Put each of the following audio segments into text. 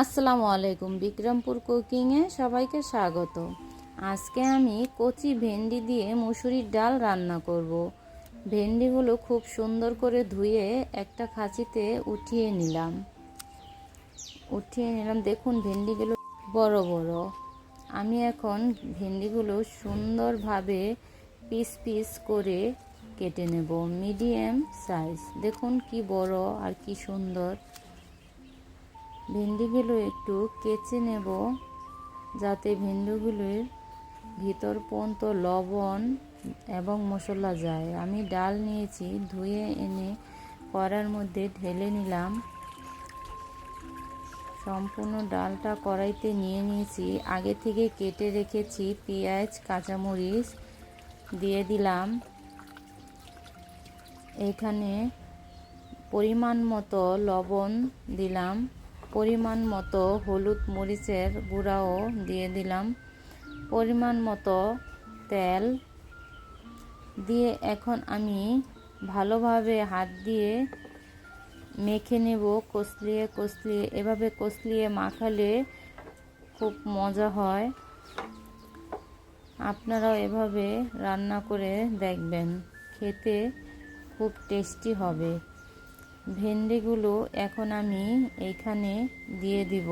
আসসালামু আলাইকুম, বিক্রমপুর কুকিংয়ে সবাইকে স্বাগত। আজকে আমি কচি ভেন্ডি দিয়ে মুসুরির ডাল রান্না করব। ভেন্ডিগুলো খুব সুন্দর করে ধুয়ে একটা খাঁচিতে উঠিয়ে নিলাম। উঠিয়ে নিলাম, দেখুন ভেন্ডিগুলো বড় বড়। আমি এখন ভেন্ডিগুলো সুন্দরভাবে পিস পিস করে কেটে নেব, মিডিয়াম সাইজ। দেখুন কি বড় আর কি সুন্দর। ভেন্ডিগুলো একটু কেচে নেব যাতে ভেন্ডিগুলোর ভিতর পর্যন্ত লবণ এবং মশলা যায়। আমি ডাল নিয়েছি, ধুয়ে এনে কড়ার মধ্যে ঢেলে নিলাম। সম্পূর্ণ ডালটা কড়াইতে নিয়ে নিয়েছি। আগে থেকে কেটে রেখেছি পেঁয়াজ, কাঁচামরিচ দিয়ে দিলাম। এখানে পরিমাণ মতো লবণ দিলাম। পরিমাণ মতো হলুদ মরিচের গুঁড়াও দিয়ে দিলাম। পরিমাণ মতো তেল দিয়ে এখন আমি ভালোভাবে হাত দিয়ে মেখে নেব কষলিয়ে কষলিয়ে। এভাবে কষলিয়ে মাখালে খুব মজা হয়। আপনারাও এভাবে রান্না করে দেখবেন। খেতে খুব টেস্টি হবে। ভেন্ডিগুলো এখন আমি এইখানে দিয়ে দিব।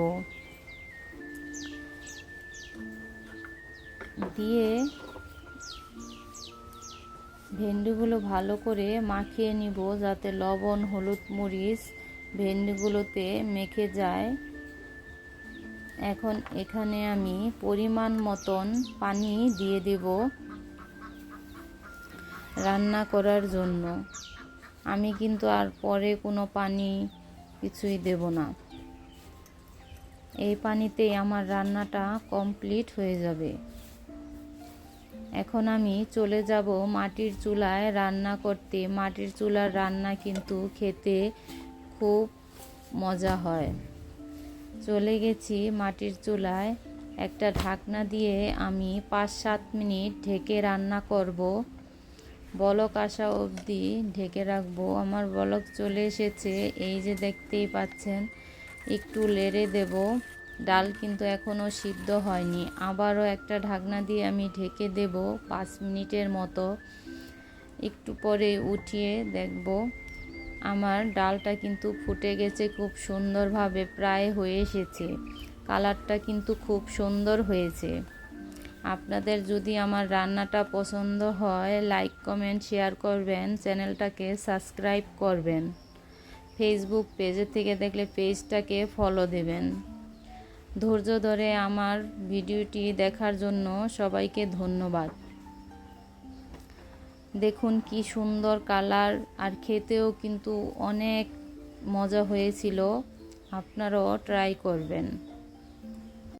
দিয়ে ভেন্ডিগুলো ভালো করে মাখিয়ে নিব যাতে লবণ, হলুদ মরিচ ভেন্ডিগুলোতে মেখে যায়। এখন এখানে আমি পরিমাণ মতন পানি দিয়ে দেব রান্না করার জন্য। আমি কিন্তু আর পরে কোনো পানি কিছুই দেব না। এই পানিতেই আমার রান্নাটা কমপ্লিট হয়ে যাবে। এখন আমি চলে যাব মাটির চুলায় রান্না করতে। মাটির চুলার রান্না কিন্তু খেতে খুব মজা হয়। চলে গেছি মাটির চুলায়। একটা ঢাকনা দিয়ে আমি পাঁচ সাত মিনিট ঢেকে রান্না করব। বলক আসা অবধি ঢেকে রাখব। আমার বলক চলে এসেছে। এই যে দেখতেই পাচ্ছেন, একটু লেড়ে দেব। ডাল কিন্তু এখনও সিদ্ধ হয়নি। আবারও একটা ঢাকনা দিয়ে আমি ঢেকে দেব পাঁচ মিনিটের মতো। একটু পরে উঠিয়ে দেখব। আমার ডালটা কিন্তু ফুটে গেছে খুব সুন্দরভাবে, প্রায় হয়ে এসেছে। কালারটা কিন্তু খুব সুন্দর হয়েছে। আপনাদের যদি আমার রান্নাটা পছন্দ হয় লাইক কমেন্ট শেয়ার করবেন, চ্যানেলটাকে সাবস্ক্রাইব করবেন। ফেসবুক পেজের থেকে দেখলে পেজটাকে ফলো দেবেন। ধৈর্য ধরে আমার ভিডিওটি দেখার জন্য সবাইকে ধন্যবাদ। দেখুন কি সুন্দর কালার, আর খেতেও কিন্তু অনেক মজা হয়েছিল। আপনারাও ট্রাই করবেন।